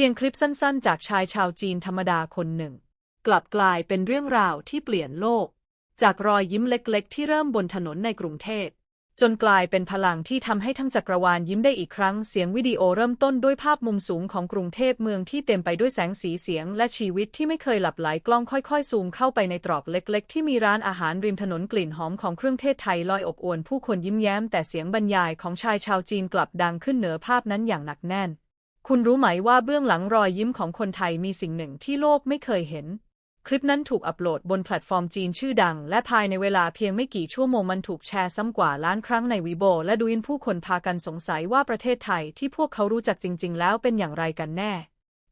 พียงคลิปสั้นๆ จากชายชาวจีนธรรมดาคนหนึ่ง กลับกลายเป็นเรื่องราวที่เปลี่ยนโลก จากรอยยิ้มเล็กๆ ที่เริ่มบนถนนในกรุงเทพจนกลายเป็นพลังที่ทำให้ทั้งจักรวาลยิ้มได้อีกครั้งเสียงวิดีโอเริ่มต้นด้วยภาพมุมสูงของกรุงเทพเมืองที่เต็มไปด้วยแสงสีเสียง และชีวิตที่ไม่เคยหลับไหลกล้องค่อยๆ ซูมเข้าไปในตรอกเล็ก ๆ ที่มีร้านอาหารริมถนนกลิ่นหอมของเครื่องเทศไทยลอยอบอวลผู้คนยิ้มแย้มแต่เสียงบรรยายของชายชาวจีนกลับดังขึ้นเหนือภาพนั้นอย่างหนักแน่น คุณรู้ไหมว่าเบื้องหลังรอยยิ้มของคนไทยมีสิ่งหนึ่งที่โลกไม่เคยเห็น คลิปนั้นถูกอัปโหลดบนแพลตฟอร์มจีนชื่อดัง และภายในเวลาเพียงไม่กี่ชั่วโมงมันถูกแชร์ซ้ำกว่าล้านครั้งในวีโบและดูอินผู้คนพากันสงสัยว่าประเทศไทยที่พวกเขารู้จักจริง ๆ แล้วเป็นอย่างไรกันแน่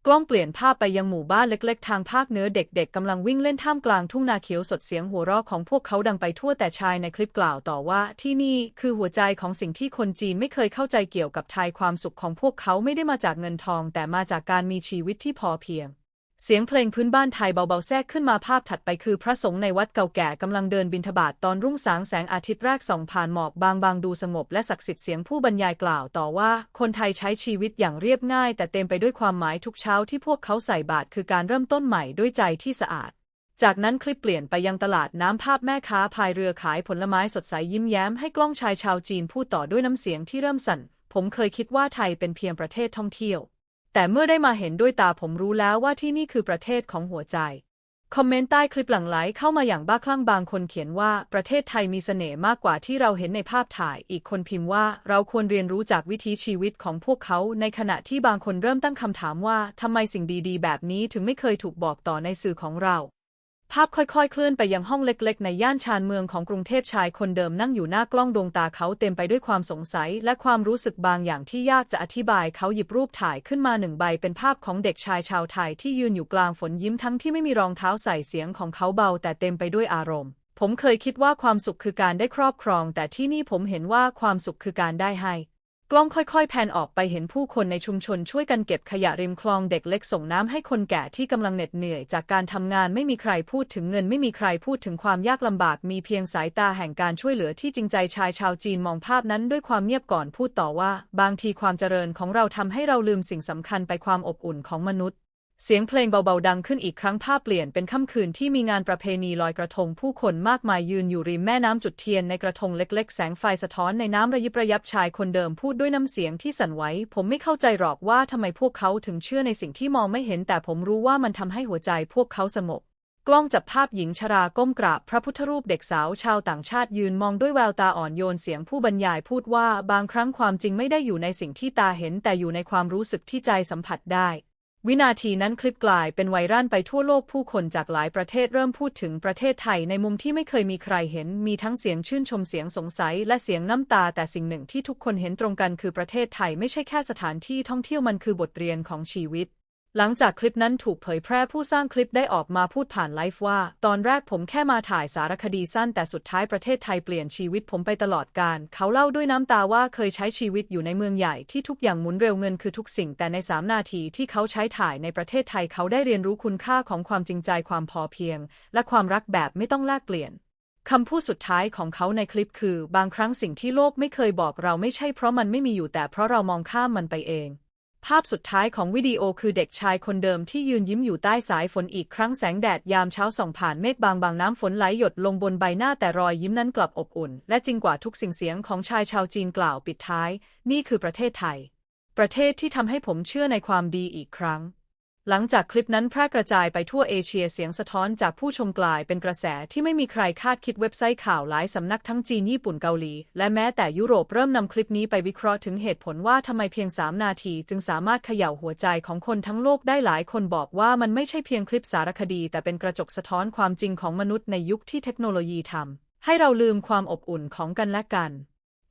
กล้องเปลี่ยนภาพไปยังหมู่บ้านเล็กๆ ทางภาคเหนือเด็กๆกำลังวิ่งเล่นท่ามกลางทุ่งนาเขียวสดเสียงหัวเราะของพวกเขาดังไปทั่วแต่ชายในคลิปกล่าวต่อว่า ที่นี่คือหัวใจของสิ่งที่คนจีนไม่เคยเข้าใจเกี่ยวกับไทยความสุขของพวกเขาไม่ได้มาจากเงินทอง แต่มาจากการมีชีวิตที่พอเพียง เสียงเพลงพื้นบ้านไทยเบาๆแทรกขึ้นมาภาพถัดไปคือพระสงฆ์ในวัดเก่าแก่กำลังเดินบิณฑบาตตอนรุ่งสางแสงอาทิตย์แรกส่องผ่านหมอกบางๆดูสงบและศักดิ์สิทธิ์เสียงผู้บรรยายกล่าวต่อว่า คนไทยใช้ชีวิตอย่างเรียบง่าย แต่เต็มไปด้วยความหมายทุกเช้าที่พวกเขาใส่บาตรคือการเริ่มต้นใหม่ด้วยใจที่สะอาด จากนั้นคลิปเปลี่ยนไปยังตลาดน้ำภาพแม่ค้าพายเรือขายผลไม้สดใสยิ้มแย้มให้กล้องชายชาวจีนพูดต่อด้วยน้ำเสียงที่เริ่มสั่น ผมเคยคิดว่าไทยเป็นเพียงประเทศท่องเที่ยว แต่เมื่อได้มาเห็นด้วยตาผมรู้แล้วว่าที่นี่คือประเทศของหัวใจ คอมเมนต์ใต้คลิปหลั่งไหลเข้ามาอย่างบ้าคลั่งบางคนเขียนว่าประเทศไทยมีเสน่ห์มากกว่าที่เราเห็นในภาพถ่าย อีกคนพิมพ์ว่าเราควรเรียนรู้จากวิถีชีวิตของพวกเขา ในขณะที่บางคนเริ่มตั้งคำถามว่าทำไมสิ่งดีๆ แบบนี้ถึงไม่เคยถูกบอกต่อในสื่อของเรา ภาพค่อยๆ เคลื่อนไปยังห้องเล็กๆ ในย่านชานเมืองของกรุงเทพชายคนเดิมนั่งอยู่หน้ากล้องดวงตาเขาเต็มไปด้วยความสงสัย และความรู้สึกบางอย่างที่ยากจะอธิบายเขาหยิบรูปถ่ายขึ้นมาหนึ่งใบเป็นภาพของเด็กชายชาวไทยที่ยืนอยู่กลางฝนยิ้มทั้งที่ไม่มีรองเท้าใส่เสียงของเขาเบาแต่เต็มไปด้วยอารมณ์ ผมเคยคิดว่าความสุขคือการได้ครอบครอง แต่ที่นี่ผมเห็นว่าความสุขคือการได้ให้ ล้องค่อยๆ แพนออกไปเห็นผู้คนในชุมชนช่วยกันเก็บขยะริมคลองเด็กเล็กส่งน้ำให้คนแก่ที่กำลังเหน็ดเหนื่อย จากการทำงานไม่มีใครพูดถึงเงินไม่มีใครพูดถึงความยากลำบาก มีเพียงสายตาแห่งการช่วยเหลือที่จริงใจชายชาวจีนมองภาพนั้นด้วยความเงียบก่อนพูดต่อว่า บางทีความเจริญของเราทำให้เราลืมสิ่งสำคัญไปความอบอุ่นของมนุษย์ เสียงเพลงเบาๆดังขึ้นอีกครั้งภาพเปลี่ยนเป็นค่ำคืนที่มีงานประเพณีลอยกระทงผู้คนมากมายยืนอยู่ริมแม่น้ำจุดเทียนในกระทงเล็กๆ แสงไฟสะท้อนในน้ำระยิบระยับชายคนเดิมพูดด้วยน้ำเสียงที่สั่นไหวผมไม่เข้าใจหรอกว่าทำไมพวกเขาถึงเชื่อในสิ่งที่มองไม่เห็นแต่ผมรู้ว่ามันทำให้หัวใจพวกเขาสงบกล้องจับภาพหญิงชราก้มกราบพระพุทธรูปเด็กสาวชาวต่างชาติยืนมองด้วยแววตาอ่อนโยนเสียงผู้บรรยายพูดว่าบางครั้งความจริงไม่ได้อยู่ในสิ่งที่ตาเห็นแต่อยู่ในความรู้สึกที่ใจสัมผัสได้ วินาทีนั้นคลิปกลายเป็นไวรัลไปทั่วโลกผู้คนจากหลายประเทศเริ่มพูดถึงประเทศไทยในมุมที่ไม่เคยมีใครเห็น มีทั้งเสียงชื่นชมเสียงสงสัยและเสียงน้ำตา แต่สิ่งหนึ่งที่ทุกคนเห็นตรงกันคือประเทศไทยไม่ใช่แค่สถานที่ท่องเที่ยวมันคือบทเรียนของชีวิต หลังจากคลิปนั้นถูกเผยแพร่ผู้สร้างคลิปได้ออกมาพูดผ่านไลฟ์ว่า ตอนแรกผมแค่มาถ่ายสารคดีสั้นแต่สุดท้ายประเทศไทยเปลี่ยนชีวิตผมไปตลอดกาลเขาเล่าด้วยน้ำตาว่าเคยใช้ชีวิตอยู่ในเมืองใหญ่ที่ทุกอย่างหมุนเร็วเงินคือทุกสิ่ง แต่ในสามนาทีที่เขาใช้ถ่ายในประเทศไทยเขาได้เรียนรู้คุณค่าของความจริงใจความพอเพียง และความรักแบบไม่ต้องแลกเปลี่ยนคำพูดสุดท้ายของเขาในคลิปคือ บางครั้งสิ่งที่โลกไม่เคยบอกเราไม่ใช่เพราะมันไม่มีอยู่แต่เพราะเรามองข้ามมันไปเอง ภาพสุดท้ายของวิดีโอคือเด็กชายคนเดิมที่ยืนยิ้มอยู่ใต้สายฝนอีกครั้งแสงแดดยามเช้าส่องผ่านเมฆบางบางน้ำฝนไหลหยดลงบนใบหน้าแต่รอยยิ้มนั้นกลับอบอุ่น และจริงกว่าทุกสิ่งเสียงของชายชาวจีนกล่าวปิดท้าย นี่คือประเทศไทย ประเทศที่ทำให้ผมเชื่อในความดีอีกครั้ง หลังจากคลิปนั้นแพร่กระจายไปทั่วเอเชียเสียงสะท้อนจากผู้ชมกลายเป็นกระแสที่ไม่มีใครคาดคิดเว็บไซต์ข่าวหลายสำนักทั้งจีนญี่ปุ่นเกาหลี และแม้แต่ยุโรปเริ่มนำคลิปนี้ไปวิเคราะห์ถึงเหตุผลว่าทำไมเพียง 3 นาทีจึงสามารถเขย่าหัวใจของคนทั้งโลกได้หลายคนบอกว่ามันไม่ใช่เพียงคลิปสารคดี แต่เป็นกระจกสะท้อนความจริงของมนุษย์ในยุคที่เทคโนโลยีทำให้เราลืมความอบอุ่นของกันและกัน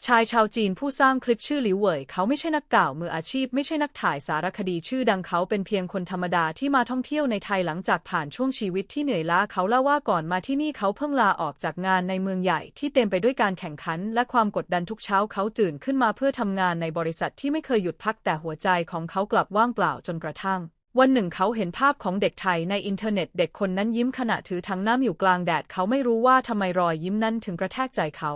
ชายชาวจีนผู้สร้างคลิปชื่อหลิวเหวยเขาไม่ใช่นักกล่าวมืออาชีพ ไม่ใช่นักถ่ายสารคดีชื่อดังเขาเป็นเพียงคนธรรมดาที่มาท่องเที่ยวในไทยหลังจากผ่านช่วงชีวิตที่เหนื่อยล้าเขาเล่าว่าก่อนมาที่นี่เขาเพิ่งลาออกจากงานในเมืองใหญ่ที่เต็มไปด้วยการแข่งขัน และความกดดันทุกเช้าเขาตื่นขึ้นมาเพื่อทำงานในบริษัทที่ไม่เคยหยุดพักแต่หัวใจของเขากลับว่างเปล่าจนกระทั่งวันหนึ่งเขาเห็นภาพของเด็กไทยในอินเทอร์เน็ตเด็กคนนั้นยิ้มขณะถือถังน้ำอยู่กลางแดดเขาไม่รู้ว่าทำไมรอยยิ้มนั้นถึงกระแทกใจเขา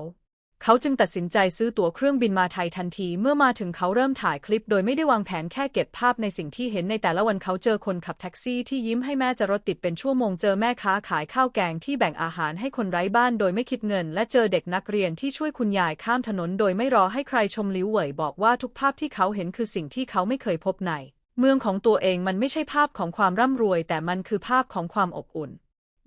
เขาจึงตัดสินใจซื้อตั๋วเครื่องบินมาไทยทันที เมื่อมาถึงเขาเริ่มถ่ายคลิป โดยไม่ได้วางแผนแค่เก็บภาพในสิ่งที่เห็นในแต่ละวันเขาเจอคนขับแท็กซี่ที่ยิ้มให้แม่จะรถติดเป็นชั่วโมงเจอแม่ค้าขายข้าวแกงที่แบ่งอาหารให้คนไร้บ้านโดยไม่คิดเงิน และเจอเด็กนักเรียนที่ช่วยคุณยายข้ามถนน โดยไม่รอให้ใครชมลิ้วเหวยบอกว่าทุกภาพที่เขาเห็นคือสิ่งที่เขาไม่เคยพบใน เมืองของตัวเองมันไม่ใช่ภาพของความร่ำรวย แต่มันคือภาพของความอบอุ่น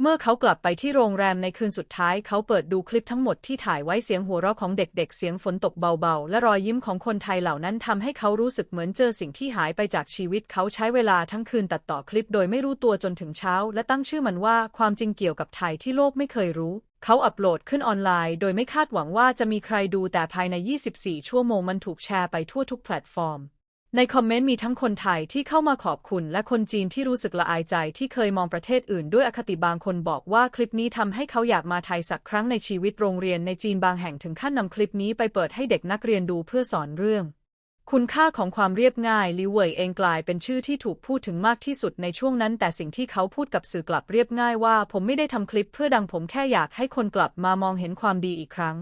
เมื่อเขากลับไปที่โรงแรมในคืนสุดท้าย เขาเปิดดูคลิปทั้งหมดที่ถ่ายไว้เสียงหัวเราะของเด็กๆ เสียงฝนตกเบาๆ และรอยยิ้มของคนไทยเหล่านั้นทำให้เขารู้สึกเหมือนเจอสิ่งที่หายไปจากชีวิต เขาใช้เวลาทั้งคืนตัดต่อคลิปโดยไม่รู้ตัวจนถึงเช้า และตั้งชื่อมันว่าความจริงเกี่ยวกับไทยที่โลกไม่เคยรู้ เขาอัปโหลดขึ้นออนไลน์ โดยไม่คาดหวังว่าจะมีใครดูแต่ภายใน 24 ชั่วโมงมันถูกแชร์ไปทั่วทุกแพลตฟอร์ม ในคอมเมนต์มีทั้งคนไทยที่เข้ามาขอบคุณ และคนจีนที่รู้สึกละอายใจที่เคยมองประเทศอื่นด้วยอคติบางคนบอกว่าคลิปนี้ทำให้เขาอยากมาไทยสักครั้งในชีวิตโรงเรียนในจีนบางแห่งถึงขั้นนำคลิปนี้ไปเปิดให้เด็กนักเรียนดูเพื่อสอนเรื่อง คุณค่าของความเรียบง่ายลิเว่ยเองกลายเป็นชื่อที่ถูกพูดถึงมากที่สุดในช่วงนั้น แต่สิ่งที่เขาพูดกับสื่อกลับเรียบง่ายว่า ผมไม่ได้ทำคลิปเพื่อดังผมแค่อยากให้คนกลับมามองเห็นความดีอีกครั้ง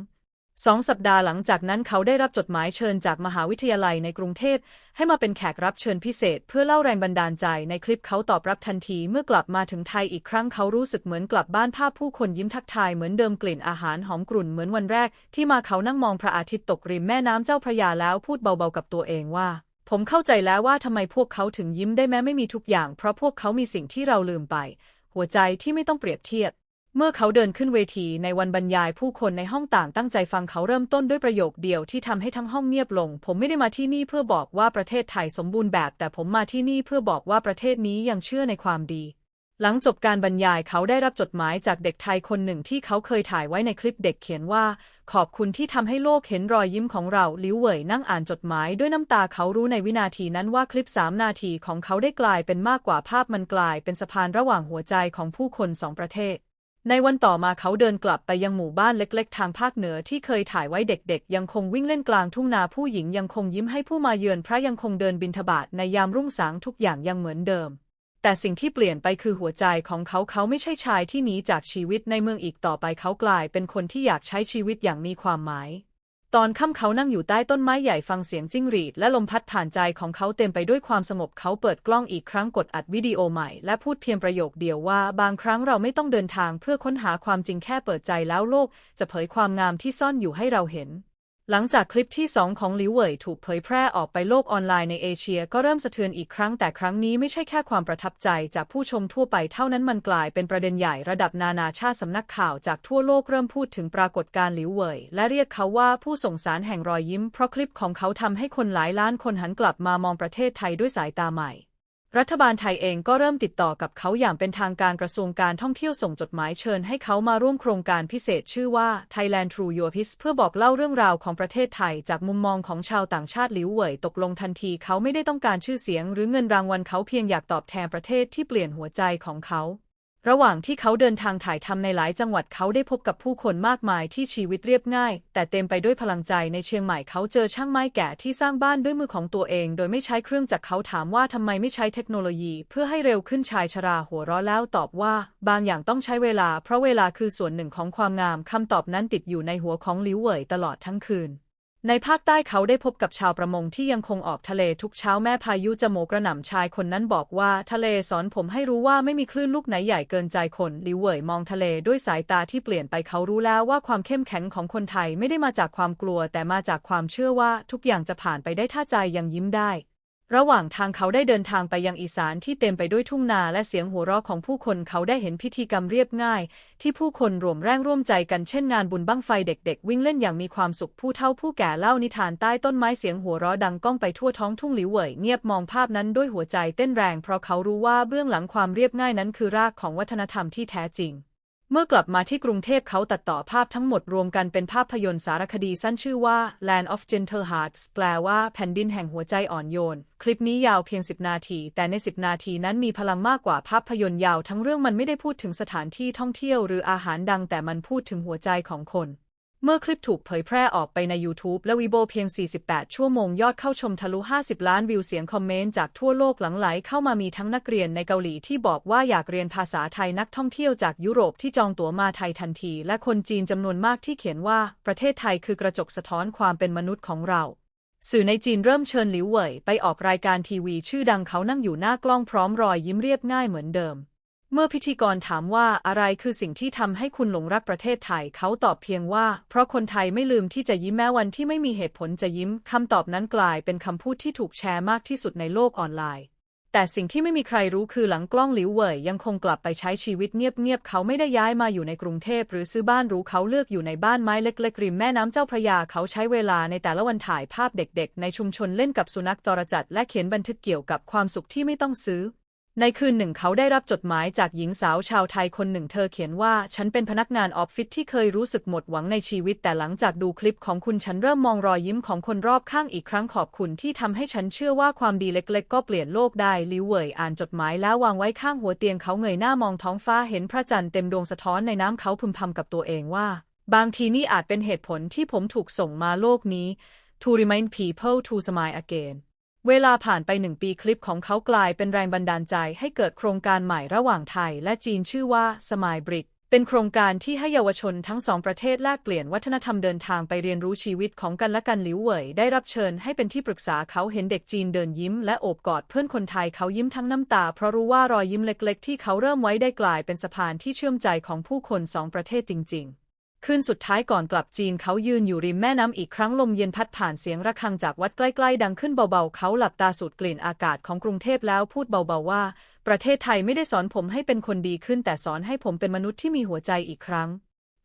สองสัปดาห์หลังจากนั้นเขาได้รับจดหมายเชิญจากมหาวิทยาลัยในกรุงเทพ ให้มาเป็นแขกรับเชิญพิเศษ เพื่อเล่าแรงบันดาลใจในคลิปเขาตอบรับทันทีเมื่อกลับมาถึงไทยอีกครั้งเขารู้สึกเหมือนกลับบ้านภาพผู้คนยิ้มทักทายเหมือนเดิมกลิ่นอาหารหอมกรุ่นเหมือนวันแรก ที่มาเขานั่งมองพระอาทิตย์ตกริมแม่น้ำเจ้าพระยาแล้วพูดเบาๆกับตัวเองว่า ผมเข้าใจแล้วว่าทำไมพวกเขาถึงยิ้มได้แม้ไม่มีทุกอย่าง เพราะพวกเขามีสิ่งที่เราลืมไป หัวใจที่ไม่ต้องเปรียบเทียบ เมื่อเขาเดินขึ้นเวทีในวันบรรยายผู้คนในห้องต่างตั้งใจฟังเขาเริ่มต้นด้วยประโยคเดียวที่ทำให้ทั้งห้องเงียบลง ผมไม่ได้มาที่นี่เพื่อบอกว่าประเทศไทยสมบูรณ์แบบ แต่ผมมาที่นี่เพื่อบอกว่าประเทศนี้ยังเชื่อในความดี หลังจบการบรรยายเขาได้รับจดหมายจากเด็กไทยคนหนึ่งที่เขาเคยถ่ายไว้ในคลิปเด็กเขียนว่า ขอบคุณที่ทำให้โลกเห็นรอยยิ้มของเราลิวเวยนั่งอ่านจดหมายด้วยน้ำตาเขารู้ในวินาทีนั้นว่าคลิปสามนาทีของเขาได้กลายเป็นมากกว่าภาพมันกลาย เป็นสะพานระหว่างหัวใจของผู้คนสองประเทศ ในวันต่อมาเขาเดินกลับไปยังหมู่บ้านเล็ก ๆ ทางภาคเหนือที่เคยถ่ายไว้เด็กๆ ยังคงวิ่งเล่นกลางทุ่งนาผู้หญิงยังคงยิ้มให้ผู้มาเยือนพระยังคงเดินบินทบาทในยามรุ่งสางทุกอย่างยังเหมือนเดิม แต่สิ่งที่เปลี่ยนไปคือหัวใจของเขาเขาไม่ใช่ชายที่หนีจากชีวิตในเมืองอีกต่อไปเขากลายเป็นคนที่อยากใช้ชีวิตอย่างมีความหมาย ตอนค่ำเขานั่งอยู่ใต้ต้นไม้ใหญ่ฟังเสียงจิ้งหรีด และลมพัดผ่านใจของเขาเต็มไปด้วยความสงบเขาเปิดกล้องอีกครั้งกดอัดวิดีโอใหม่ และพูดเพียงประโยคเดียวว่า บางครั้งเราไม่ต้องเดินทางเพื่อค้นหาความจริงแค่เปิดใจแล้วโลก จะเผยความงามที่ซ่อนอยู่ให้เราเห็น หลังจากคลิปที่สองของหลิวเหวยถูกเผยแพร่ออกไปโลกออนไลน์ในเอเชียก็เริ่มสะเทือนอีกครั้งแต่ครั้งนี้ไม่ใช่แค่ความประทับใจจากผู้ชมทั่วไปเท่านั้นมันกลายเป็นประเด็นใหญ่ระดับนานาชาติสำนักข่าวจากทั่วโลกเริ่มพูดถึงปรากฏการณ์ลิวเหวยและเรียกเขาว่าผู้ส่งสารแห่งรอยยิ้มเพราะคลิปของเขาทำให้คนหลายล้านคนหันกลับมามองประเทศไทยด้วยสายตาใหม่ รัฐบาลไทยเองก็เริ่มติดต่อกับเขาอย่างเป็นทางการกระทรวงการท่องเที่ยวส่งจดหมายเชิญให้เขามาร่วมโครงการพิเศษชื่อว่า Thailand True Your Piece เพื่อบอกเล่าเรื่องราวของประเทศไทยจากมุมมองของชาวต่างชาติหลิวเหวยตกลงทันทีเขาไม่ได้ต้องการชื่อเสียง หรือเงินรางวัลเขาเพียงอยากตอบแทนประเทศที่เปลี่ยนหัวใจของเขา ระหว่างที่เขาเดินทางถ่ายทำในหลายจังหวัดเขาได้พบกับผู้คนมากมายที่ชีวิตเรียบง่าย แต่เต็มไปด้วยพลังใจในเชียงใหม่เขาเจอช่างไม้แก่ที่สร้างบ้านด้วยมือของตัวเอง โดยไม่ใช้เครื่องจักรเขาถามว่าทำไมไม่ใช้เทคโนโลยี เพื่อให้เร็วขึ้นชายชราหัวเราะแล้วตอบว่า บางอย่างต้องใช้เวลา เพราะเวลาคือส่วนหนึ่งของความงามคำตอบนั้นติดอยู่ในหัวของหลิวเหวยตลอดทั้งคืน ในภาคใต้เขาได้พบกับชาวประมงที่ยังคงออกทะเลทุกเช้าแม่พายุจะโหมกระหน่ำชายคนนั้นบอกว่าทะเลสอนผมให้รู้ว่าไม่มีคลื่นลูกไหนใหญ่เกินใจคนลิวเวยมองทะเลด้วยสายตาที่เปลี่ยนไปเขารู้แล้วว่าความเข้มแข็งของคนไทยไม่ได้มาจากความกลัว แต่มาจากความเชื่อว่าทุกอย่างจะผ่านไปได้ถ้าใจยังยิ้มได้ ระหว่างทางเขาได้เดินทางไปยังอีสานที่เต็มไปด้วยทุ่งนาและเสียงหัวเราะของผู้คนเขาได้เห็นพิธีกรรมเรียบง่าย ที่ผู้คนรวมแรงร่วมใจกันเช่นงานบุญบั้งไฟเด็กๆ วิ่งเล่นอย่างมีความสุขผู้เฒ่าผู้แก่เล่านิทานใต้ต้นไม้เสียงหัวเราะดังก้องไปทั่วท้องทุ่งหลิวเหวยเงียบมองภาพนั้นด้วยหัวใจเต้นแรงเพราะเขารู้ว่าเบื้องหลังความเรียบง่ายนั้นคือรากของวัฒนธรรมที่แท้จริง เมื่อกลับมาที่กรุงเทพเขาตัดต่อภาพทั้งหมดรวมกันเป็นภาพยนตร์สารคดีสั้นชื่อว่า Land of Gentle Hearts แปลว่าแผ่นดินแห่งหัวใจอ่อนโยน คลิปนี้ยาวเพียง 10 นาที แต่ใน 10 นาทีนั้นมีพลังมากกว่าภาพยนตร์ยาวทั้งเรื่องมันไม่ได้พูดถึงสถานที่ท่องเที่ยวหรืออาหารดังแต่มันพูดถึงหัวใจของคน เมื่อคลิปถูกเผยแพร่ออกไปใน YouTube และวีโบเพียง 48 ชั่วโมง ยอดเข้าชมทะลุ 50 ล้านวิวเสียงคอมเมนต์จากทั่วโลกหลังไหลเข้ามามีทั้งนักเรียนในเกาหลีที่บอกว่าอยากเรียนภาษาไทยนักท่องเที่ยวจากยุโรปที่จองตั๋วมาไทยทันที และคนจีนจำนวนมากที่เขียนว่า ประเทศไทยคือกระจกสะท้อนความเป็นมนุษย์ของเราสื่อในจีนเริ่มเชิญหลิวเหว่ยไปออกรายการทีวีชื่อดังเขานั่งอยู่หน้ากล้องพร้อมรอยยิ้มเรียบง่ายเหมือนเดิม เมื่อพิธีกรถามว่าอะไรคือสิ่งที่ทำให้คุณหลงรักประเทศไทย เขาตอบเพียงว่า เพราะคนไทยไม่ลืมที่จะยิ้มแม้วันที่ไม่มีเหตุผลจะยิ้มคำตอบนั้นกลายเป็นคำพูดที่ถูกแชร์มากที่สุดในโลกออนไลน์ แต่สิ่งที่ไม่มีใครรู้คือหลังกล้องหลิวเหว่ยยังคงกลับไปใช้ชีวิตเงียบๆเขาไม่ได้ย้ายมาอยู่ในกรุงเทพหรือซื้อบ้านหรู้เขาเลือกอยู่ในบ้านไม้เล็กๆริมแม่น้ำเจ้าพระยาเขาใช้เวลาในแต่ละวันถ่ายภาพเด็ก ๆ ในชุมชนเล่นกับสุนัขจรจัดและเขียนบันทึกเกี่ยวกับความสุขที่ไม่ต้องซื้อ ในคืนหนึ่งเขาได้รับจดหมายจากหญิงสาวชาวไทยคนหนึ่งเธอเขียนว่า ฉันเป็นพนักงานออฟฟิศที่เคยรู้สึกหมดหวังในชีวิต แต่หลังจากดูคลิปของคุณฉันเริ่มมองรอยยิ้มของคนรอบข้างอีกครั้งขอบคุณที่ทำให้ฉันเชื่อว่าความดีเล็กๆ ก็เปลี่ยนโลกได้ลิวเวยอ่านจดหมายแล้ววางไว้ข้างหัวเตียงเขาเงยหน้ามองท้องฟ้าเห็นพระจันทร์เต็มดวงสะท้อนในน้ำเขาพึมพำกับตัวเองว่า บางทีนี่อาจเป็นเหตุผลที่ผมถูกส่งมาโลกนี้ to remind people to smile again เวลาผ่านไปหนึ่งปีคลิปของเขากลายเป็นแรงบันดาลใจให้เกิดโครงการใหม่ระหว่างไทยและจีนชื่อว่า Smile Brick เป็นโครงการที่ให้เยาวชนทั้งสองประเทศแลกเปลี่ยนวัฒนธรรมเดินทางไปเรียนรู้ชีวิตของกันและกันหลิวเหว่ยได้รับเชิญให้เป็นที่ปรึกษาเขาเห็นเด็กจีนเดินยิ้มและโอบกอดเพื่อนคนไทยเขายิ้มทั้งน้ำตา เพราะรู้ว่ารอยยิ้มเล็ก ๆ ที่เขาเริ่มไว้ได้กลายเป็นสะพานที่เชื่อมใจของผู้คนสองประเทศจริง ๆ คืนสุดท้ายก่อนกลับจีนเขายืนอยู่ริมแม่น้ำอีกครั้งลมเย็นพัดผ่านเสียงระฆังจากวัดใกล้ๆ ดังขึ้นเบาๆ เขาหลับตาสูดกลิ่นอากาศของกรุงเทพแล้วพูดเบาๆว่า ประเทศไทยไม่ได้สอนผมให้เป็นคนดีขึ้น แต่สอนให้ผมเป็นมนุษย์ที่มีหัวใจอีกครั้ง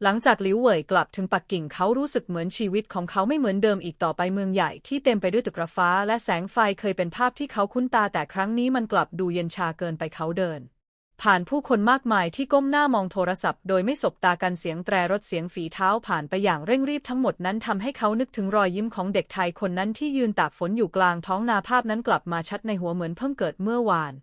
หลังจากหลิวเหว่ยกลับถึงปักกิ่งเขารู้สึกเหมือนชีวิตของเขาไม่เหมือนเดิมอีกต่อไปเมืองใหญ่ที่เต็มไปด้วยตึกระฟ้า และแสงไฟเคยเป็นภาพที่เขาคุ้นตาแต่ครั้งนี้มันกลับดูเย็นชาเกินไปเขาเดิน ผ่านผู้คนมากมายที่ก้มหน้ามองโทรศัพท์โดยไม่สบตากันเสียงแตรรถเสียงฝีเท้าผ่านไปอย่างเร่งรีบทั้งหมดนั้นทำให้เขานึกถึงรอยยิ้มของเด็กไทยคนนั้นที่ยืนตากฝนอยู่กลางท้องนาภาพนั้นกลับมาชัดในหัวเหมือนเพิ่งเกิดเมื่อวาน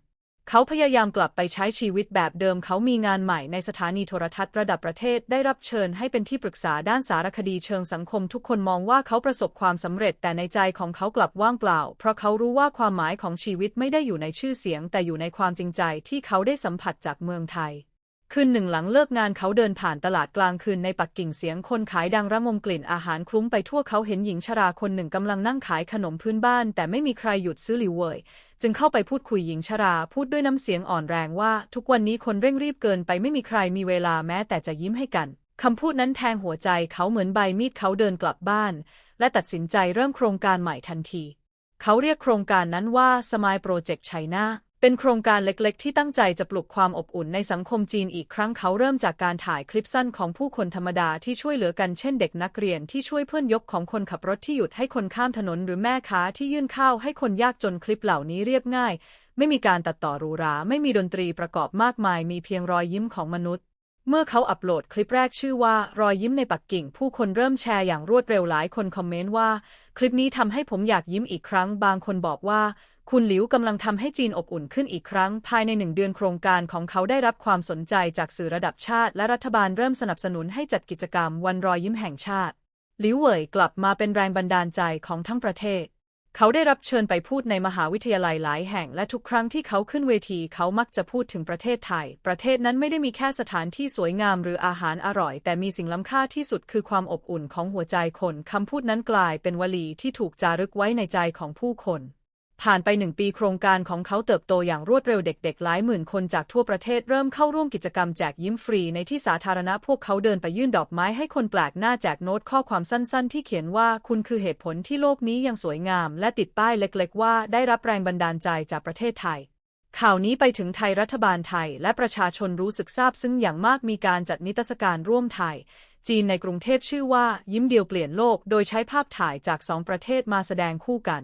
เขาพยายามกลับไปใช้ชีวิตแบบเดิม เขามีงานใหม่ในสถานีโทรทัศน์ระดับประเทศได้รับเชิญให้เป็นที่ปรึกษาด้านสารคดีเชิงสังคมทุกคนมองว่าเขาประสบความสำเร็จแต่ในใจของเขากลับว่างเปล่า เพราะเขารู้ว่าความหมายของชีวิตไม่ได้อยู่ในชื่อเสียง แต่อยู่ในความจริงใจที่เขาได้สัมผัสจากเมืองไทยคืนหนึ่งหลังเลิกงานเขาเดินผ่านตลาดกลางคืนในปักกิ่งเสียงคนขายดังระงมกลิ่นอาหารคลุ้งไปทั่วเขาเห็นหญิงชราคนหนึ่งกำลังนั่งขายขนมพื้นบ้าน แต่ไม่มีใครหยุดซื้อหลิวเว่ย จึงเข้าไปพูดคุยหญิงชรา พูดด้วยน้ำเสียงอ่อนแรงว่า ทุกวันนี้คนเร่งรีบเกินไปไม่มีใครมีเวลาแม้แต่จะยิ้มให้กันคำพูดนั้นแทงหัวใจเขาเหมือนใบมีดเขาเดินกลับบ้าน และตัดสินใจเริ่มโครงการใหม่ทันที เขาเรียกโครงการนั้นว่าสมายโปรเจกต์ไชน่า เป็นโครงการเล็กๆ ที่ตั้งใจจะปลุกความอบอุ่นในสังคมจีนอีกครั้งเขาเริ่มจากการถ่ายคลิปสั้นของผู้คนธรรมดาที่ช่วยเหลือกันเช่นเด็กนักเรียนที่ช่วยเพื่อนยกของคนขับรถที่หยุดให้คนข้ามถนนหรือแม่ค้าที่ยื่นข้าวให้คนยากจนคลิปเหล่านี้เรียบง่าย ไม่มีการตัดต่อหรูหรา ไม่มีดนตรีประกอบมากมาย มีเพียงรอยยิ้มของมนุษย์ เมื่อเขาอัปโหลดคลิปแรกชื่อว่ารอยยิ้มในปักกิ่ง ผู้คนเริ่มแชร์อย่างรวดเร็วหลายคนคอมเมนต์ว่า คลิปนี้ทำให้ผมอยากยิ้มอีกครั้ง บางคนบอกว่า คุณหลิวกำลังทำให้จีนอบอุ่นขึ้นอีกครั้ง ภายในหนึ่งเดือนโครงการของเขาได้รับความสนใจจากสื่อระดับชาติ และรัฐบาลเริ่มสนับสนุนให้จัดกิจกรรมวันรอยยิ้มแห่งชาติ หลิวเหว่ยกลับมาเป็นแรงบันดาลใจของทั้งประเทศ เขาได้รับเชิญไปพูดในมหาวิทยาลัยหลายแห่ง และทุกครั้งที่เขาขึ้นเวทีเขามักจะพูดถึงประเทศไทย ประเทศนั้นไม่ได้มีแค่สถานที่สวยงามหรืออาหารอร่อย แต่มีสิ่งล้ำค่าที่สุดคือความอบอุ่นของหัวใจคนคำพูดนั้นกลายเป็นวลีที่ถูกจารึกไว้ในใจของผู้คน ผ่านไปหนึ่งปีโครงการของเขาเติบโตอย่างรวดเร็วเด็กๆ หลายหมื่นคนจากทั่วประเทศเริ่มเข้าร่วมกิจกรรมแจกยิ้มฟรีในที่สาธารณะพวกเขาเดินไปยื่นดอกไม้ให้คนแปลกหน้าแจกโน้ตข้อความสั้นๆ ที่เขียนว่าคุณคือเหตุผลที่โลกนี้ยังสวยงาม และติดป้ายเล็กๆ ว่าได้รับแรงบันดาลใจจากประเทศไทยข่าวนี้ไปถึงไทยรัฐบาลไทย และประชาชนรู้สึกซาบซึ้งอย่างมากมีการจัดนิทรรศการร่วมไทย จีนในกรุงเทพชื่อว่ายิ้มเดียวเปลี่ยนโลก โดยใช้ภาพถ่ายจากสองประเทศมาแสดงคู่กัน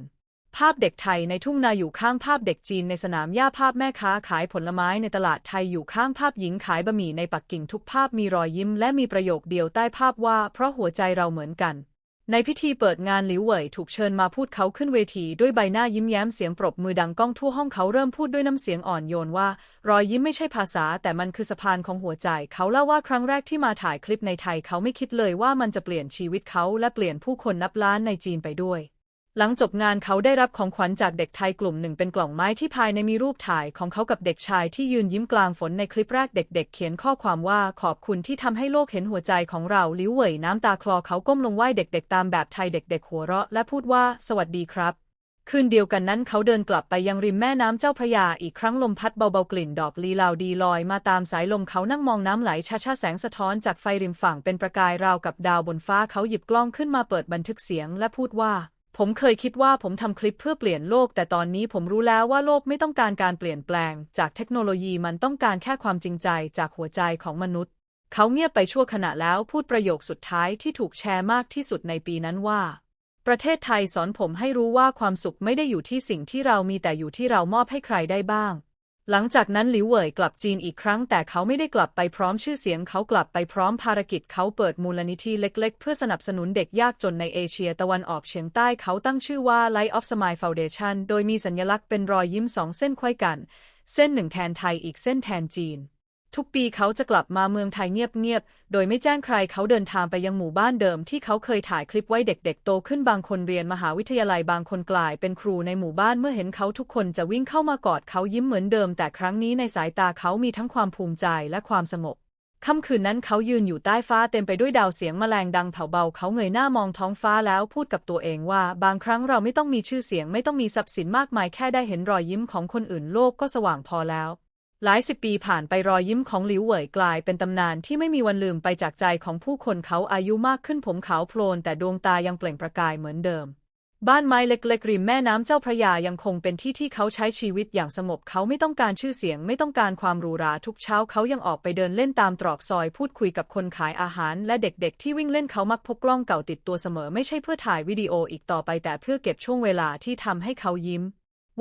ภาพเด็กไทยในทุ่งนาอยู่ข้างภาพเด็กจีนในสนามหญ้าภาพแม่ค้าขายผลไม้ในตลาดไทยอยู่ข้างภาพหญิงขายบะหมี่ในปักกิ่งทุกภาพมีรอยยิ้มและมีประโยคเดียวใต้ภาพว่า เพราะหัวใจเราเหมือนกัน ในพิธีเปิดงานหลิวเหวยถูกเชิญมาพูดเขาขึ้นเวทีด้วยใบหน้ายิ้มแย้มเสียงปรบมือดังก้องทั่วห้องเขาเริ่มพูดด้วยน้ำเสียงอ่อนโยนว่า รอยยิ้มไม่ใช่ภาษา แต่มันคือสะพานของหัวใจ เขาเล่าว่าครั้งแรกที่มาถ่ายคลิปในไทย เขาไม่คิดเลยว่ามันจะเปลี่ยนชีวิตเขาและเปลี่ยนผู้คนนับล้านในจีนไปด้วย หลังจบงานเขาได้รับของขวัญจากเด็กไทยกลุ่มหนึ่งเป็นกล่องไม้ที่ภายในมีรูปถ่ายของเขากับเด็กชายที่ยืนยิ้มกลางฝนในคลิปแรกเด็ก ๆ เขียนข้อความว่าขอบคุณที่ทำให้โลกเห็นหัวใจของเราลิ้วเหว่ยน้ำตาคลอเขาก้มลงไหว้เด็ก ๆ ตามแบบไทยเด็ก ๆ หัวเราะและพูดว่าสวัสดีครับคืนเดียวกันนั้นเขาเดินกลับไปยังริมแม่น้ำเจ้าพระยาอีกครั้งลมพัดเบาๆกลิ่นดอกลีลาวดีลอยมาตามสายลมเขานั่งมองน้ำไหลช้าๆแสงสะท้อนจากไฟริมฝั่งเป็นประกายราวกับดาวบนฟ้าเขาหยิบกล้องขึ้นมาเปิดบันทึกเสียงและพูดว่า ผมเคยคิดว่าผมทำคลิปเพื่อเปลี่ยนโลก แต่ตอนนี้ผมรู้แล้วว่าโลกไม่ต้องการการเปลี่ยนแปลง จากเทคโนโลยีมันต้องการแค่ความจริงใจจากหัวใจของมนุษย์ เขาเงียบไปชั่วขณะแล้วพูดประโยคสุดท้ายที่ถูกแชร์มากที่สุดในปีนั้นว่า ประเทศไทยสอนผมให้รู้ว่าความสุขไม่ได้อยู่ที่สิ่งที่เรามีแต่อยู่ที่เรามอบให้ใครได้บ้าง หลังจากนั้นหลิวเหว่ยกลับจีนอีกครั้งแต่เขาไม่ได้กลับไปพร้อมชื่อเสียงเขากลับไปพร้อมภารกิจเขาเปิดมูลนิธิเล็กๆ เพื่อสนับสนุนเด็กยากจนในเอเชียตะวันออกเฉียงใต้เขาตั้งชื่อว่า Light of Smile Foundation โดยมีสัญลักษณ์เป็นรอยยิ้มสองเส้นควยกัน เส้นหนึ่งแทนไทยอีกเส้นแทนจีน ทุกปีเขาจะกลับมาเมืองไทยเงียบๆ โดยไม่แจ้งใครเขาเดินทางไปยังหมู่บ้านเดิมที่เขาเคยถ่ายคลิปไว้เด็กๆ โตขึ้นบางคนเรียนมหาวิทยาลัยบางคนกลายเป็นครูในหมู่บ้านเมื่อเห็นเขาทุกคนจะวิ่งเข้ามากอดเขายิ้มเหมือนเดิม แต่ครั้งนี้ในสายตาเขามีทั้งความภูมิใจและความสงบค่ำคืนนั้นเขายืนอยู่ใต้ฟ้าเต็มไปด้วยดาวเสียงแมลงดังเผาเบา เขาเงยหน้ามองท้องฟ้าแล้วพูดกับตัวเองว่า บางครั้งเราไม่ต้องมีชื่อเสียงไม่ต้องมีทรัพย์สินมากมายแค่ได้เห็นรอยยิ้มของคนอื่นโลกก็สว่างพอแล้ว หลายสิบปีผ่านไปรอยยิ้มของหลิวเหว่ยกลายเป็นตำนานที่ไม่มีวันลืมไปจากใจของผู้คนเขาอายุมากขึ้นผมขาวโพลนแต่ดวงตายังเปล่งประกายเหมือนเดิม บ้านไม้เล็กๆริมแม่น้ำเจ้าพระยายังคงเป็นที่ที่เขาใช้ชีวิตอย่างสงบเขาไม่ต้องการชื่อเสียงไม่ต้องการความหรูหราทุกเช้าเขายังออกไปเดินเล่นตามตรอกซอยพูดคุยกับคนขายอาหาร และเด็กๆ ที่วิ่งเล่นเขามักพกกล้องเก่าติดตัวเสมอไม่ใช่เพื่อถ่ายวิดีโออีกต่อไปแต่เพื่อเก็บช่วงเวลาที่ทำให้เขายิ้ม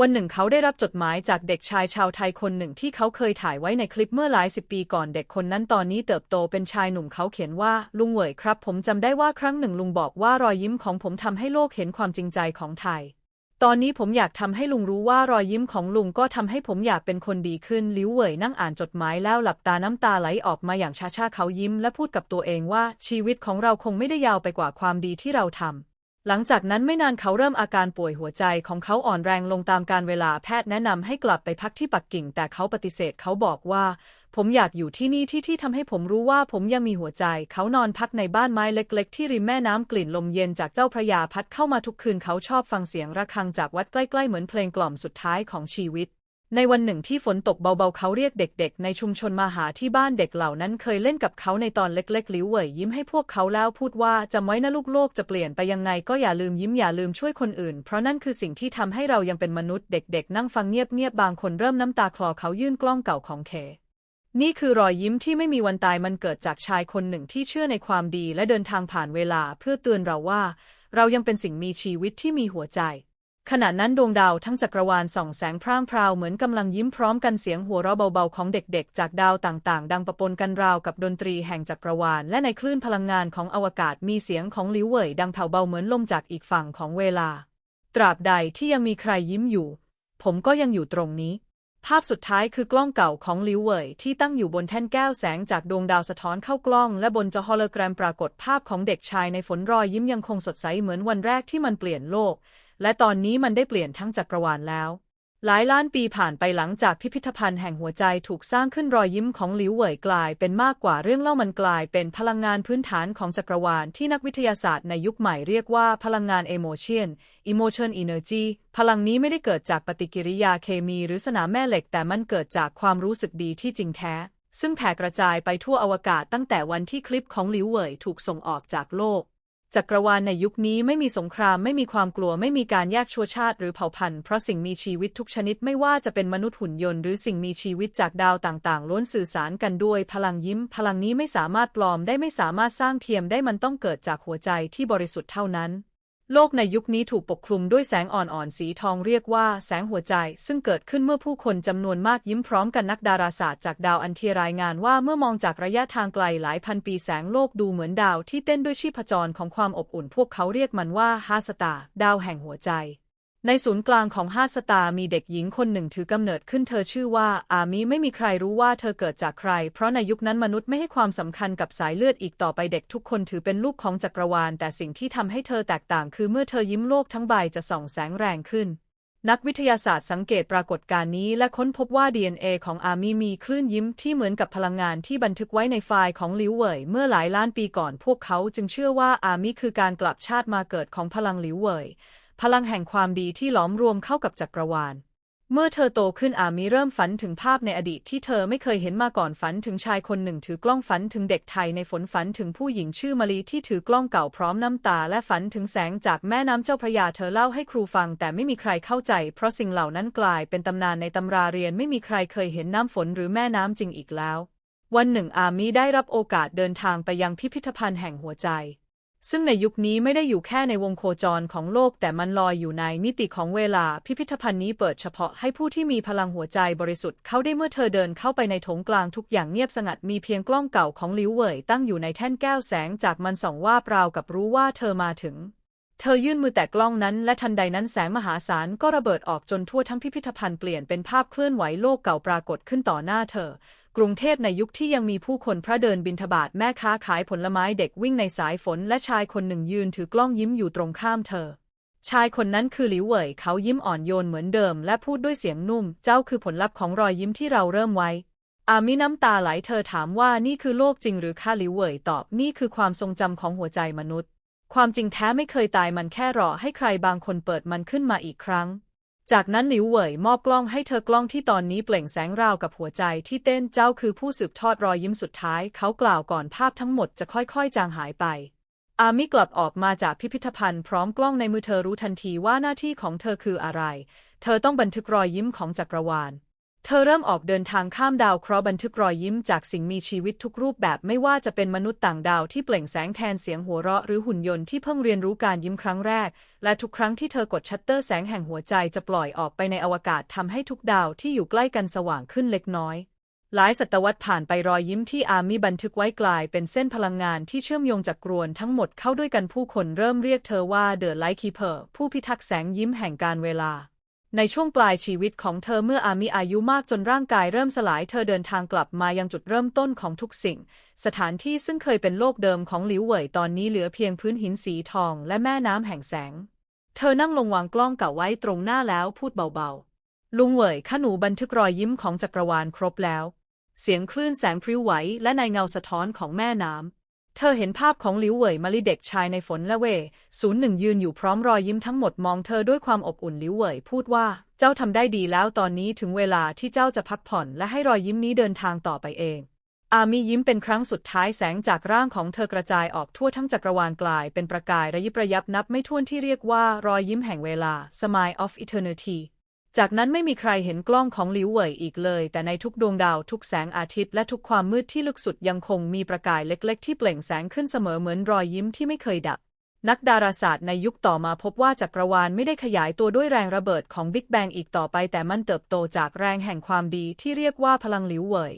วันหนึ่งเขาได้รับจดหมายจากเด็กชายชาวไทยคนหนึ่งที่เขาเคยถ่ายไว้ในคลิปเมื่อหลายสิบปีก่อนเด็กคนนั้นตอนนี้เติบโตเป็นชายหนุ่มเขาเขียนว่า ลุงเหวยครับ ผมจำได้ว่าครั้งหนึ่งลุงบอกว่ารอยยิ้มของผมทำให้โลกเห็นความจริงใจของไทย ตอนนี้ผมอยากทำให้ลุงรู้ว่ารอยยิ้มของลุงก็ทำให้ผมอยากเป็นคนดีขึ้นลิ้วเหวยนั่งอ่านจดหมายแล้วหลับตาน้ำตาไหลออกมาอย่างช้าๆเขายิ้ม และพูดกับตัวเองว่าชีวิตของเราคงไม่ได้ยาวไปกว่าความดีที่เราทำ หลังจากนั้นไม่นานเขาเริ่มอาการป่วยหัวใจของเขาอ่อนแรงลงตามการเวลาแพทย์แนะนำให้กลับไปพักที่ปักกิ่ง แต่เขาปฏิเสธเขาบอกว่า ผมอยากอยู่ที่นี่ที่ที่ทำให้ผมรู้ว่าผมยังมีหัวใจ เขานอนพักในบ้านไม้เล็ก ๆ ที่ริมแม่น้ำกลิ่นลมเย็นจากเจ้าพระยาพัดเข้ามาทุกคืนเขาชอบฟังเสียงระฆังจากวัดใกล้ ๆ เหมือนเพลงกล่อมสุดท้ายของชีวิต ในวันหนึ่งที่ฝนตกเบาๆ เขาเรียกเด็กๆ ในชุมชนมาหาที่บ้านเด็กเหล่านั้นเคยเล่นกับเขาในตอนเล็กๆหลิวเหว่ยยิ้มให้พวกเขาแล้วพูดว่าจำไว้นะลูกโลกจะเปลี่ยนไปยังไงก็อย่าลืมยิ้มอย่าลืมช่วยคนอื่น เพราะนั่นคือสิ่งที่ทำให้เรายังเป็นมนุษย์เด็กๆ นั่งฟังเงียบๆ บางคนเริ่มน้ำตาคลอเขายื่นกล้องเก่าของเค นี่คือรอยยิ้มที่ไม่มีวันตายมันเกิดจากชายคนหนึ่งที่เชื่อในความดีและเดินทางผ่านเวลาเพื่อเตือนเราว่า เรายังเป็นสิ่งมีชีวิตที่มีหัวใจ ขณะนั้นดวงดาวทั้งจักรวาลส่องแสงพร่างพราวเหมือนกำลังยิ้มพร้อมกันเสียงหัวเราะเบาๆของเด็กๆ จากดาวต่างๆ ดังประปนกันราวกับดนตรีแห่งจักรวาล และในคลื่นพลังงานของอวกาศมีเสียงของลิวเว่ยดังแผ่วเบาเหมือนลมจากอีกฝั่งของเวลา ตราบใดที่ยังมีใครยิ้มอยู่ ผมก็ยังอยู่ตรงนี้ ภาพสุดท้ายคือกล้องเก่าของลิวเหวยที่ตั้งอยู่บนแท่นแก้วแสงจากดวงดาวสะท้อนเข้ากล้อง และบนจอโฮโลแกรมปรากฏภาพของเด็กชายในฝนรอยยิ้มยังคงสดใสเหมือนวันแรกที่มันเปลี่ยนโลก และตอนนี้มันได้เปลี่ยนทั้งจักรวาลแล้ว หลายล้านปีผ่านไปหลังจากพิพิธภัณฑ์แห่งหัวใจถูกสร้างขึ้นรอยยิ้มของหลิวเหวยกลาย เป็นมากกว่าเรื่องเล่ามันกลาย เป็นพลังงานพื้นฐานของจักรวาลที่นักวิทยาศาสตร์ในยุคใหม่เรียกว่าพลังงาน emotion emotion energy พลังนี้ไม่ได้เกิดจากปฏิกิริยาเคมีหรือสนามแม่เหล็ก แต่มันเกิดจากความรู้สึกดีที่จริงแท้ซึ่งแผ่กระจายไปทั่วอวกาศตั้งแต่วันที่คลิปของหลิวเหวยถูกส่งออกจากโลก จักรวาลในยุคนี้ไม่มีสงครามไม่มีความกลัวไม่มีการแยกชั่วชาติหรือเผ่าพันธุ์เพราะสิ่งมีชีวิตทุกชนิดไม่ว่าจะเป็นมนุษย์หุ่นยนต์หรือสิ่งมีชีวิตจากดาวต่างๆ ล้วนสื่อสารกันด้วย พลังยิ้ม พลังนี้ไม่สามารถปลอมได้ไม่สามารถสร้างเทียมได้มันต้องเกิดจากหัวใจที่บริสุทธิ์เท่านั้น โลกในยุคนี้ถูกปกคลุมด้วยแสงอ่อนๆ สีทองเรียกว่าแสงหัวใจ ซึ่งเกิดขึ้นเมื่อผู้คนจำนวนมากยิ้มพร้อมกันนักดาราศาสตร์จากดาวอันเทียรายงานว่าเมื่อมองจากระยะทางไกลหลายพันปีแสงโลกดูเหมือนดาวที่เต้นด้วยชีพจรของความอบอุ่น พวกเขาเรียกมันว่าฮาสตา ดาวแห่งหัวใจ ในศูนย์กลางของฮาสตามีเด็กหญิงคนหนึ่งถือกำเนิดขึ้นเธอชื่อว่า อามิไม่มีใครรู้ว่าเธอเกิดจากใคร เพราะในยุคนั้นมนุษย์ไม่ให้ความสำคัญกับสายเลือดอีกต่อไปเด็กทุกคนถือเป็นลูกของจักรวาล แต่สิ่งที่ทำให้เธอแตกต่าง คือเมื่อเธอยิ้มโลกทั้งใบจะส่องแสงแรงขึ้น นักวิทยาศาสตร์สังเกตปรากฏการณ์นี้ และค้นพบว่า DNA ของอามีมีคลื่นยิ้มที่เหมือนกับพลังงานที่บันทึกไว้ในไฟล์ของลิวเว่ยเมื่อหลายล้านปีก่อนพวกเขาจึงเชื่อว่าอามิคือการกลับชาติมาเกิดของพลังลิวเว่ย พลังแห่งความดีที่หลอมรวมเข้ากับจักรวาล เมื่อเธอโตขึ้นอามีเริ่มฝันถึงภาพในอดีตที่เธอไม่เคยเห็นมาก่อนฝันถึงชายคนหนึ่งถือกล้องฝันถึงเด็กไทยในฝนฝันถึงผู้หญิงชื่อมาลีที่ถือกล้องเก่าพร้อมน้ำตา และฝันถึงแสงจากแม่น้ำเจ้าพระยาเธอเล่าให้ครูฟัง แต่ไม่มีใครเข้าใจ เพราะสิ่งเหล่านั้นกลายเป็นตำนานในตำราเรียนไม่มีใครเคยเห็นน้ำฝนหรือแม่น้ำจริงอีกแล้ว วันหนึ่งอามีได้รับโอกาสเดินทางไปยังพิพิธภัณฑ์แห่งหัวใจ ซึ่งในยุคนี้ไม่ได้อยู่แค่ในวงโคจรของโลก แต่มันลอยอยู่ในมิติของเวลา พิพิธภัณฑ์นี้เปิดเฉพาะให้ผู้ที่มีพลังหัวใจบริสุทธิ์เข้าได้เมื่อเธอเดินเข้าไปในโถงกลางทุกอย่างเงียบสงัดมีเพียงกล้องเก่าของลิวเว่ยตั้งอยู่ในแท่นแก้วแสงจากมันส่องว่าเปล่ากับรู้ว่าเธอมาถึง เธอยื่นมือแตะกล้องนั้น และทันใดนั้นแสงมหาศาลก็ระเบิดออกจนทั่วทั้งพิพิธภัณฑ์เปลี่ยนเป็นภาพเคลื่อนไหวโลกเก่าปรากฏขึ้นต่อหน้าเธอ กรุงเทพในยุคที่ยังมีผู้คนพระเดินบินทบาทแม่ค้าขายผลไม้เด็กวิ่งในสายฝนและชายคนหนึ่งยืนถือกล้องยิ้มอยู่ตรงข้ามเธอ ชายคนนั้นคือหลิวเหวยเขายิ้มอ่อนโยนเหมือนเดิม และพูดด้วยเสียงนุ่ม เจ้าคือผลลัพธ์ของรอยยิ้มที่เราเริ่มไว้ อามิน้ำตาไหลเธอถามว่านี่คือโลกจริงหรือค่าหลิวเหวยตอบนี่คือความทรงจำของหัวใจมนุษย์ ความจริงแท้ไม่เคยตายมันแค่รอให้ใครบางคนเปิดมันขึ้นมาอีกครั้ง จากนั้นหลิวเหวยมอบกล้องให้เธอกล้องที่ตอนนี้เปล่งแสงราวกับหัวใจที่เต้นเจ้าคือผู้สืบทอดรอยยิ้มสุดท้าย เขากล่าวก่อนภาพทั้งหมดจะค่อยๆ จางหายไป อามิกลับออกมาจากพิพิธภัณฑ์พร้อมกล้องในมือเธอรู้ทันทีว่าหน้าที่ของเธอคืออะไร เธอต้องบันทึกรอยยิ้มของจักรวาล เธอเริ่มออกเดินทางข้ามดาวเคราะห์บันทึกรอยยิ้มจากสิ่งมีชีวิตทุกรูปแบบไม่ว่าจะเป็นมนุษย์ต่างดาวที่เปล่งแสงแทนเสียงหัวเราะหรือหุ่นยนต์ที่เพิ่งเรียนรู้การยิ้มครั้งแรก และทุกครั้งที่เธอกดชัตเตอร์แสงแห่งหัวใจจะปล่อยออกไปในอวกาศทำให้ทุกดาวที่อยู่ใกล้กันสว่างขึ้นเล็กน้อย หลายศตวรรษผ่านไปรอยยิ้มที่อามีบันทึกไว้กลายเป็นเส้นพลังงานที่เชื่อมโยงจากกรวนทั้งหมดเข้าด้วยกันผู้คนเริ่มเรียกเธอว่าเดอะไลท์คีเปอร์ผู้พิทักษ์แสงยิ้มแห่งการเวลา ในช่วงปลายชีวิตของเธอเมื่ออามีอายุมากจนร่างกายเริ่มสลายเธอเดินทางกลับมายังจุดเริ่มต้นของทุกสิ่ง สถานที่ซึ่งเคยเป็นโลกเดิมของหลิวเหวยตอนนี้เหลือเพียงพื้นหินสีทองและแม่น้ำแห่งแสง เธอนั่งลงวางกล้องเก่าไว้ตรงหน้าแล้วพูดเบาๆ ลุงเหวยข้าหนูบันทึกรอยยิ้มของจักรวาลครบแล้ว เสียงคลื่นแสงพริ้วไหวและในเงาสะท้อนของแม่น้ำ เธอเห็นภาพของหลิวเหวยมาลีเด็กชายในฝนและเว่ศูนย์หนึ่งยืนอยู่พร้อมรอยยิ้มทั้งหมดมองเธอด้วยความอบอุ่นหลิวเหวยพูดว่า เจ้าทำได้ดีแล้วตอนนี้ถึงเวลาที่เจ้าจะพักผ่อนและให้รอยยิ้มนี้เดินทางต่อไปเอง อามียิ้มเป็นครั้งสุดท้ายแสงจากร่างของเธอกระจายออกทั่วทั้งจักรวาลกลายเป็นประกายระยิบระยับนับไม่ถ้วนที่เรียกว่ารอยยิ้มแห่งเวลา Smile of Eternity จากนั้นไม่มีใครเห็นกล้องของหลิวเหวยอีกเลย แต่ในทุกดวงดาวทุกแสงอาทิตย์และทุกความมืดที่ลึกสุดยังคงมีประกายเล็ก ๆ ที่เปล่งแสงขึ้นเสมอเหมือนรอยยิ้มที่ไม่เคยดับ นักดาราศาสตร์ในยุคต่อมาพบว่าจักรวาลไม่ได้ขยายตัวด้วยแรงระเบิดของบิ๊กแบงอีกต่อไป แต่มันเติบโตจากแรงแห่งความดีที่เรียกว่าพลังหลิวเหวย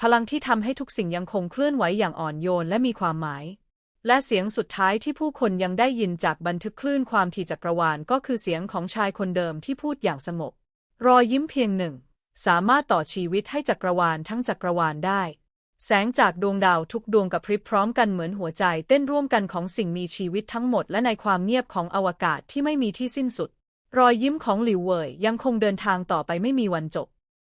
พลังที่ทำให้ทุกสิ่งยังคงเคลื่อนไหวอย่างอ่อนโยนและมีความหมายและเสียงสุดท้ายที่ผู้คนยังได้ยินจากบันทึกคลื่นความถี่จักรวาลก็คือเสียงของชายคนเดิมที่พูดอย่างสงบ รอยยิ้มเพียงหนึ่ง สามารถต่อชีวิตให้จักรวาลทั้งจักรวาลได้ แสงจากดวงดาวทุกดวงกับพริบพร้อมกันเหมือนหัวใจเต้นร่วมกันของสิ่งมีชีวิตทั้งหมดและในความเงียบของอวกาศที่ไม่มีที่สิ้นสุด รอยยิ้มของหลิวเหวยยังคงเดินทางต่อไปไม่มีวันจบ